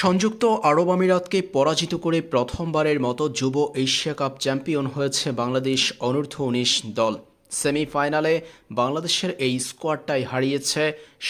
সংযুক্ত আরব আমিরাতকে পরাজিত করে প্রথমবারের মতো যুব এশিয়া কাপ চ্যাম্পিয়ন হয়েছে বাংলাদেশ অনূর্ধ্ব উনিশ দল। সেমিফাইনালে বাংলাদেশের এই স্কোয়াডটাই হারিয়েছে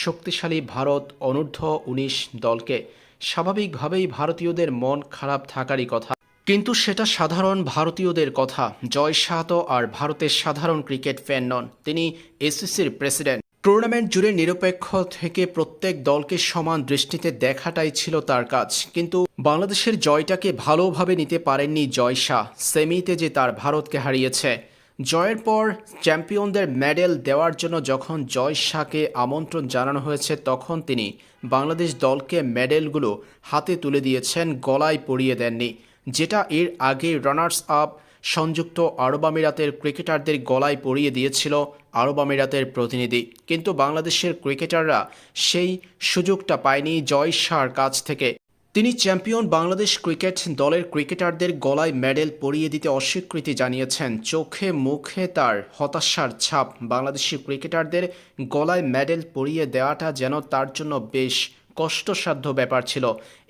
শক্তিশালী ভারত অনূর্ধ্ব উনিশ দলকে। স্বাভাবিকভাবেই ভারতীয়দের মন খারাপ থাকারই কথা। কিন্তু সেটা সাধারণ ভারতীয়দের কথা। জয় শাহ তো আর ভারতের সাধারণ ক্রিকেট ফ্যান নন। তিনি এসিসির প্রেসিডেন্ট। টুর্নামেন্ট জুড়ে নিরপেক্ষ থেকে প্রত্যেক দলকে সমান দৃষ্টিতে দেখাটাই ছিল তার কাজ। কিন্তু বাংলাদেশের জয়টাকে ভালোভাবে নিতে পারেননি জয় শাহ। সেমিতে যে তার ভারতকে হারিয়েছে। জয়ের পর চ্যাম্পিয়নদের মেডেল দেওয়ার জন্য যখন জয় শাহকে আমন্ত্রণ জানানো হয়েছে, তখন তিনি বাংলাদেশ দলকে মেডেলগুলো হাতে তুলে দিয়েছেন, গলায় পরিয়ে দেননি। যেটা এর আগে রানার্স আপ সংযুক্ত আরব আমিরাতের ক্রিকেটারদের গলায় পরিয়ে দিয়েছিল আরব আমিরাতের প্রতিনিধি। কিন্তু বাংলাদেশের ক্রিকেটাররা সেই সুযোগটা পায়নি জয় শাহর কাছ থেকে। তিনি চ্যাম্পিয়ন বাংলাদেশ ক্রিকেট দলের ক্রিকেটারদের গলায় মেডেল পরিয়ে দিতে অস্বীকৃতি জানিয়েছেন। চোখে মুখে তার হতাশার ছাপ। বাংলাদেশি ক্রিকেটারদের গলায় মেডেল পরিয়ে দেওয়াটা যেন তার জন্য বেশ কষ্টসাধ্য ব্যাপার ছিল।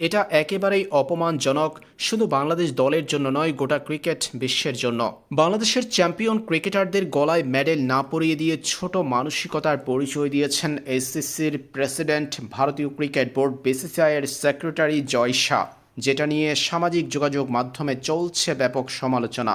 এটা একেবারেই অপমানজনক, শুধু বাংলাদেশ দলের জন্য নয়, গোটা ক্রিকেট বিশ্বের জন্য। বাংলাদেশের চ্যাম্পিয়ন ক্রিকেটারদের গলায় মেডেল না পরিয়ে দিয়ে ছোট মানসিকতার পরিচয় দিয়েছেন এসসিসির প্রেসিডেন্ট ভারতীয় ক্রিকেট বোর্ড বিসিসিআইয়ের সেক্রেটারি জয় শাহ, যেটা নিয়ে সামাজিক যোগাযোগ মাধ্যমে চলছে ব্যাপক সমালোচনা।